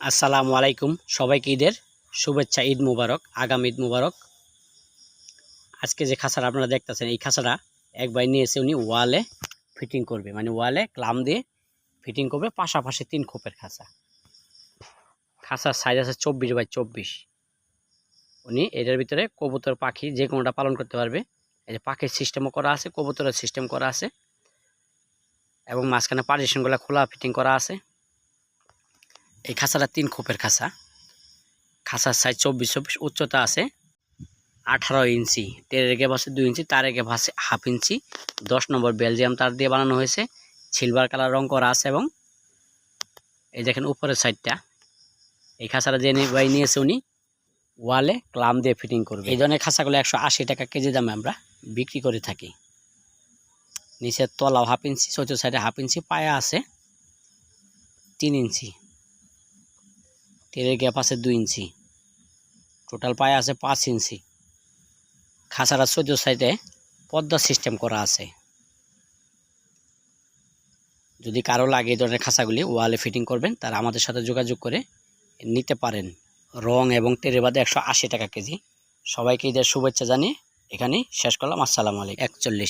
আসসালামু আলাইকুম সবাইকে ঈদের শুভেচ্ছা, ঈদ মুবারক, আগাম ঈদ মুবারক। আজকে যে খাঁচাটা আপনারা দেখতেছেন, এই খাঁচাটা একবার ভাই নিয়ে এসে উনি ওয়ালে ফিটিং করবে। মানে ওয়ালে ক্লাম দিয়ে ফিটিং করবে, পাশাপাশি তিন খোপের খাঁচা খাঁচার সাইজ আছে চব্বিশ বাই চব্বিশ। উনি এটার ভিতরে কবুতর, পাখি যে কোনোটা পালন করতে পারবে। এই যে পাখির সিস্টেমও করা আছে, কবুতরের সিস্টেম করা আছে। এবং মাঝখানে পার্টিশনগুলো খোলা ফিটিং করা আছে। এই খাঁচাটা তিন খোপের খাঁচা। খাঁচার সাইজ চব্বিশ চব্বিশ, উচ্চতা আছে আঠারো ইঞ্চি। তেরের গ্যাপ আছে দুই ইঞ্চি তারের গ্যাপ আছে হাফ ইঞ্চি। দশ নম্বর বেলজিয়াম তার দিয়ে বানানো হয়েছে। সিলভার কালার রং করা আছে এবং এই দেখেন উপরের সাইডটা এই খাঁচাটা যে ভাই নিয়েছে উনি, ওয়ালে ক্লাম দিয়ে ফিটিং করবে। এই ধরনের খাঁচাগুলো একশো আশি টাকা কেজি দামে আমরা বিক্রি করে থাকি। নিচের তলাও হাফ ইঞ্চি, চতুর্থ সাইডে হাফ ইঞ্চি, পায়া আছে তিন ইঞ্চি। তেলের গ্যাপ আছে দুই ইঞ্চি। টোটাল পায়ে আছে পাঁচ ইঞ্চি। খাঁচারা চোদ্দ সাইডে পদ্মা সিস্টেম করা আছে। যদি কারও লাগে এই ধরনের খাঁচাগুলি ওয়ালে ফিটিং করবেন, তারা আমাদের সাথে যোগাযোগ করে নিতে পারেন। রং এবং তেলের বাদে একশো আশি টাকা কেজি। সবাইকে ঈদের শুভেচ্ছা জানিয়ে এখানেই শেষ করলাম। আসসালামু আলাইকুম। একচল্লিশ